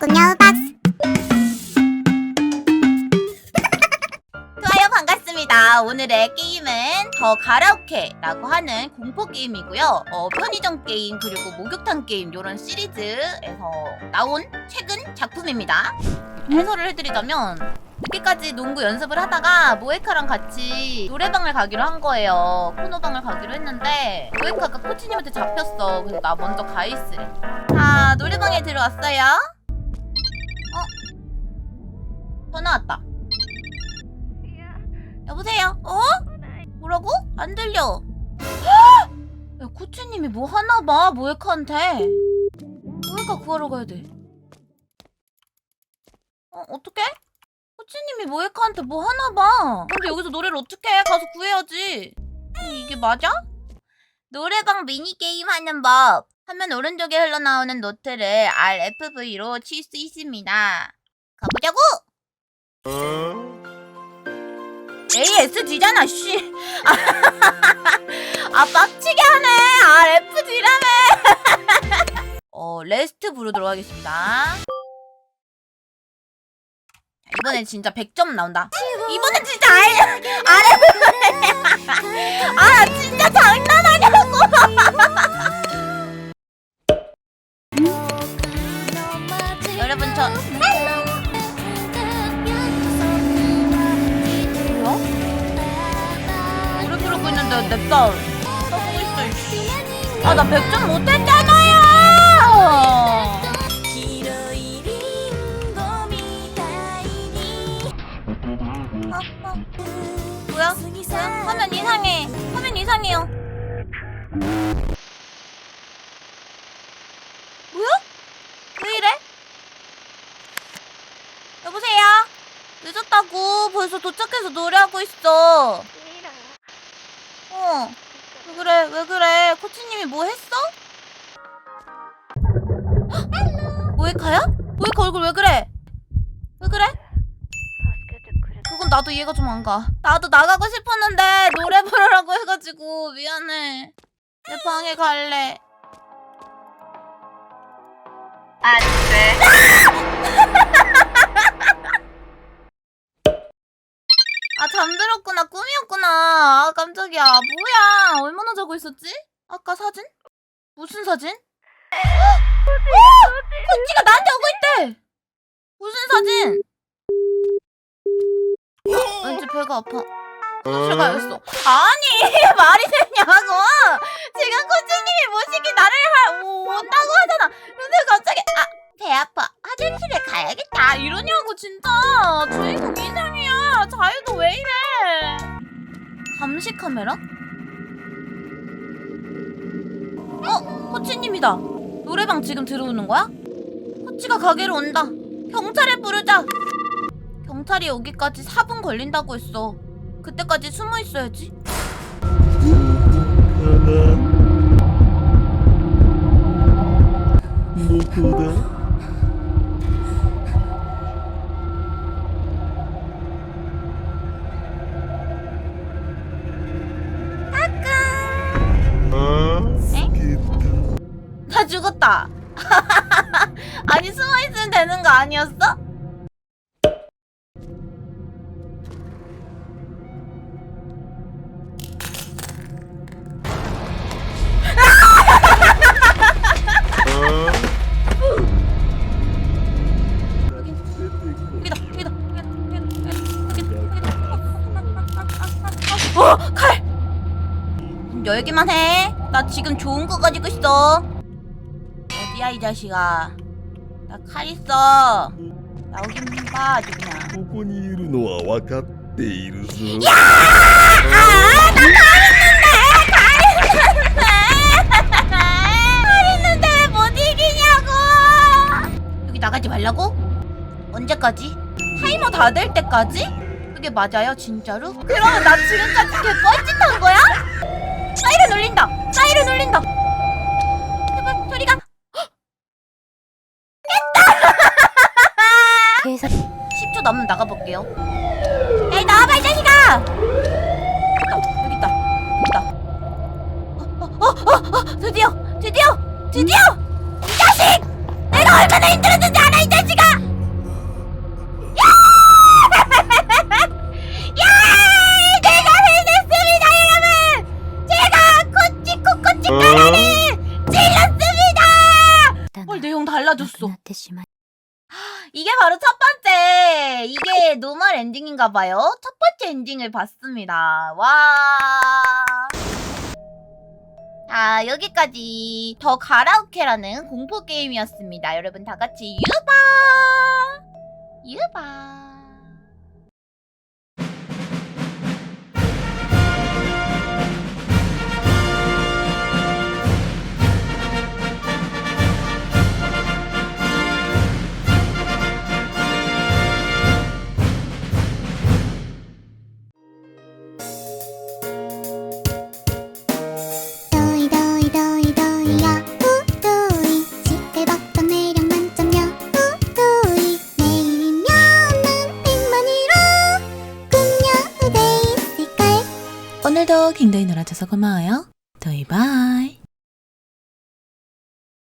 꾸녀 박스 좋아요 반갑습니다. 오늘의 게임은 더 가라오케라고 하는 공포 게임이고요. 어, 편의점 게임 그리고 목욕탕 게임 이런 시리즈에서 나온 최근 작품입니다. 해설을 해드리자면 늦게까지 농구 연습을 하다가 모에카랑 같이 노래방을 가기로 한 거예요. 코노방을 가기로 했는데 모에카가 코치님한테 잡혔어. 그래서 나 먼저 가 있으래. 자 노래방에 들어왔어요. 어? 전화 왔다. 여보세요? 어? 뭐라고? 안 들려. 헉! 야, 코치님이 뭐 하나 봐, 모에카한테. 모에카 구하러 가야 돼. 어, 어떡해? 코치님이 모에카한테 뭐 하나 봐. 근데 여기서 노래를 어떻게 해? 가서 구해야지. 이게 맞아? 노래방 미니게임 하는 법. 화면 오른쪽에 흘러나오는 노트를 RFV로 칠 수 있습니다. 가보자고! ASD잖아, 씨. 아, 빡치게 하네. 아, FD라며. 어, 레스트 부르도록 하겠습니다. 자, 이번엔 진짜 100점 나온다. 이번엔 진짜 알, 아 냅다 떠보고 있어. 이씨. 아, 나 100점 못했잖아요! 아, 아. 뭐야? 뭐야? 화면 이상해. 화면 이상해요. 뭐야? 왜 이래? 여보세요? 늦었다고. 벌써 도착해서 노래하고 있어. 어. 왜 그래? 왜 그래? 코치님이 뭐 했어? 모에카야? 모에카 얼굴 왜 그래? 왜 그래? 그건 나도 이해가 좀 안 가. 나도 나가고 싶었는데 노래 부르라고 해가지고 미안해. 내 방에 갈래. 안 돼. 깜짝이야. 뭐야? 얼마나 자고 있었지? 아까 사진? 무슨 사진? 코치가 나한테 오고 있대! 무슨 사진? 어, 왠지 배가 아파. 화장실 가야겠어. 아니 말이 되냐고 감시 카메라? 어 코치님이다 노래방 지금 들어오는 거야? 코치가 가게로 온다 경찰에 부르자 경찰이 오기까지 4분 걸린다고 했어 그때까지 숨어 있어야지 누구다? 아, 다 죽었다 아니 숨어 있으면 되는 거 아니었어? 여기다 어 해. 나 지금 좋은 거 가지고 있어. 어디야 이 자식아? 나 칼 있어. 나오긴 봐 아주 그냥. ここにいるのは分かっているぞ。 칼 있는데 왜 못 이기냐고. 여기 나가지 말라고? 언제까지? 타이머 다 될 때까지? 그게 맞아요 진짜로? 그러면 나 지금까지 개 뻘짓한 거야? 사이렌 울린다. 나 한번 나가볼게요 에이 나와봐 이 자식아 여깄다 여깄다 여깄다 어, 어? 어? 어? 어? 드디어 드디어 드디어 이 자식 내가 얼마나 힘들었는지 알아 이 자식아 어? 달라졌어. 이게 바로 첫 번째 이게 노멀 엔딩인가 봐요 첫 번째 엔딩을 봤습니다 와 아, 여기까지 더 가라오케라는 공포 게임이었습니다. 여러분 다 같이 유바! 유바! 굉장히 놀아줘서 고마워요. 도이 바이.